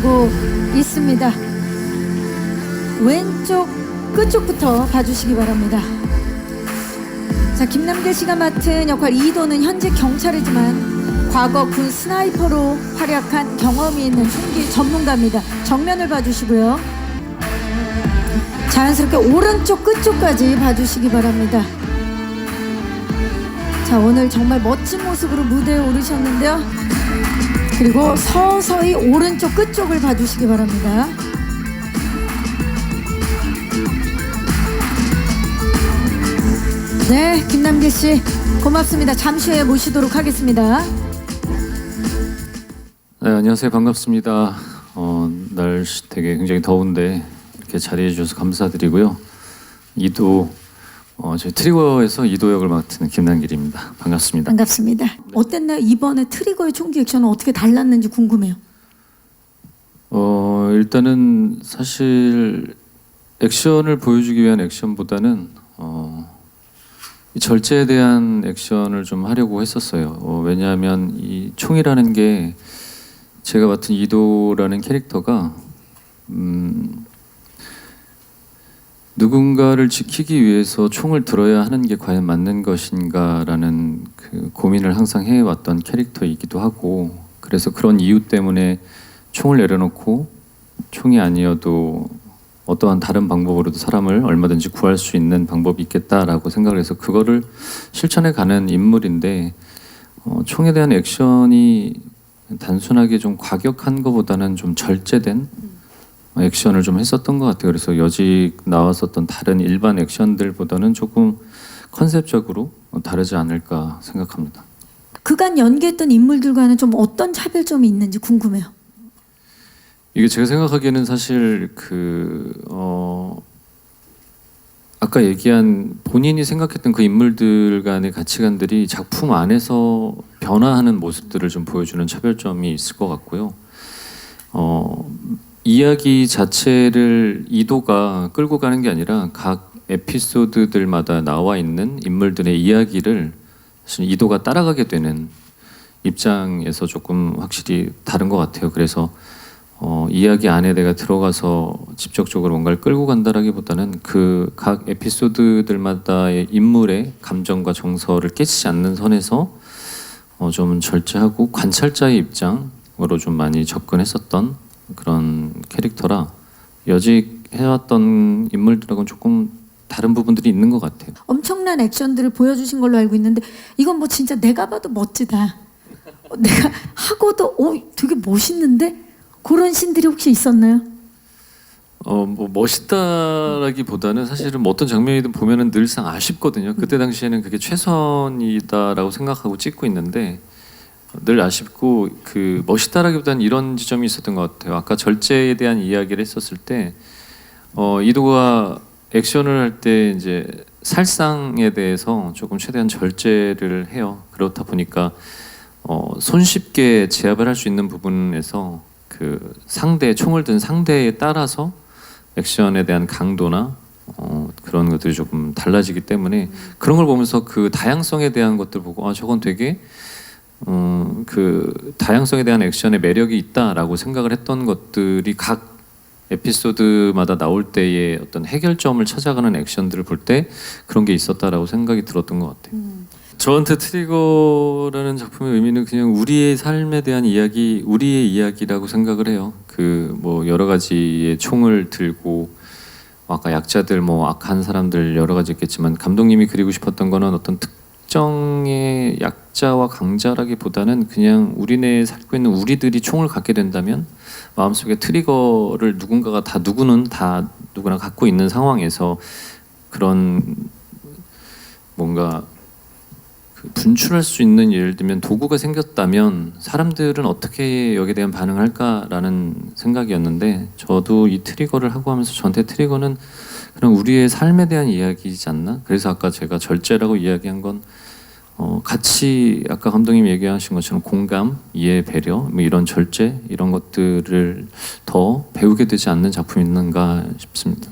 앞두고 있습니다. 왼쪽 끝쪽부터 봐주시기 바랍니다. 자, 김남길 씨가 맡은 역할 이도는 현재 경찰이지만 과거 군 스나이퍼로 활약한 경험이 있는 총기 전문가입니다. 정면을 봐주시고요. 자연스럽게 오른쪽 끝쪽까지 봐주시기 바랍니다. 자, 오늘 정말 멋진 모습으로 무대에 오르셨는데요. 그리고 서서히 오른쪽 끝쪽을 봐주시기 바랍니다. 네, 김남길 씨 고맙습니다. 잠시 후에 모시도록 하겠습니다. 네, 안녕하세요. 반갑습니다. 어, 날씨 되게 굉장히 더운데 이렇게 자리해 주셔서 감사드리고요. 이도 어, 저희 트리거에서 이도 역을 맡은 김남길입니다. 반갑습니다. 반갑습니다. 어땠나요? 이번에 트리거의 총기 액션은 어떻게 달랐는지 궁금해요. 어, 일단은 사실 액션을 보여주기 위한 액션보다는 어, 이 절제에 대한 액션을 좀 하려고 했었어요. 어, 왜냐하면 이 총이라는 게 제가 맡은 이도라는 캐릭터가 음, 누군가를 지키기 위해서 총을 들어야 하는 게 과연 맞는 것인가라는 그 고민을 항상 해왔던 캐릭터이기도 하고 그래서 그런 이유 때문에 총을 내려놓고 총이 아니어도 어떠한 다른 방법으로도 사람을 얼마든지 구할 수 있는 방법이 있겠다라고 생각을 해서 그거를 실천해 가는 인물인데 어, 총에 대한 액션이 단순하게 좀 과격한 것보다는 좀 절제된 액션을 좀 했었던 것 같아요. 그래서 여직 나왔었던 다른 일반 액션들보다는 조금 컨셉적으로 다르지 않을까 생각합니다. 그간 연기했던 인물들과는 좀 어떤 차별점이 있는지 궁금해요. 이게 제가 생각하기에는 사실 그 어, 아까 얘기한 본인이 생각했던 그 인물들 간의 가치관들이 작품 안에서 변화하는 모습들을 좀 보여주는 차별점이 있을 것 같고요. 어, 이야기 자체를 이도가 끌고 가는 게 아니라 각 에피소드들마다 나와 있는 인물들의 이야기를 사실 이도가 따라가게 되는 입장에서 조금 확실히 다른 것 같아요. 그래서 어, 이야기 안에 내가 들어가서 직접적으로 뭔가를 끌고 간다라기보다는 그 각 에피소드들마다의 인물의 감정과 정서를 깨치지 않는 선에서 어, 좀 절제하고 관찰자의 입장으로 좀 많이 접근했었던 그런 캐릭터라 여직 해왔던 인물들하고는 조금 다른 부분들이 있는 것 같아요. 엄청난 액션들을 보여주신 걸로 알고 있는데 이건 뭐 진짜 내가 봐도 멋지다. 어, 내가 하고도 어 되게 멋있는데 그런 신들이 혹시 있었나요? 어, 뭐 멋있다라기보다는 사실은 뭐 어떤 장면이든 보면은 늘상 아쉽거든요. 그때 당시에는 그게 최선이다라고 생각하고 찍고 있는데 늘 아쉽고 그 멋있다라기보다는 이런 지점이 있었던 것 같아요. 아까 절제에 대한 이야기를 했었을 때 어, 이도가 액션을 할 때 이제 살상에 대해서 조금 최대한 절제를 해요. 그렇다 보니까 어, 손쉽게 제압을 할 수 있는 부분에서 그 상대 총을 든 상대에 따라서 액션에 대한 강도나 어, 그런 것들이 조금 달라지기 때문에 그런 걸 보면서 그 다양성에 대한 것들 보고 아 저건 되게 어, 그 다양성에 대한 액션의 매력이 있다라고 생각을 했던 것들이 각 에피소드마다 나올 때의 어떤 해결점을 찾아가는 액션들을 볼 때 그런 게 있었다라고 생각이 들었던 것 같아요. 저한테 트리거라는 작품의 의미는 그냥 우리의 삶에 대한 이야기, 우리의 이야기라고 생각을 해요. 그 뭐 여러 가지의 총을 들고 아까 약자들 뭐 악한 사람들 여러 가지 있겠지만 감독님이 그리고 싶었던 거는 어떤 특 정의 약자와 강자라기보다는 그냥 우리네 살고 있는 우리들이 총을 갖게 된다면 마음속에 트리거를 누군가가 다 누구는 다 누구나 갖고 있는 상황에서 그런 뭔가 그 분출할 수 있는 예를 들면 도구가 생겼다면 사람들은 어떻게 여기에 대한 반응을 할까라는 생각이었는데 저도 이 트리거를 하고 하면서 저한테 트리거는 그냥 우리의 삶에 대한 이야기이지 않나? 그래서 아까 제가 절제라고 이야기한 건 어, 같이 아까 감독님 얘기하신 것처럼 공감, 이해, 배려, 뭐 이런 절제 이런 것들을 더 배우게 되지 않는 작품이 있는가 싶습니다.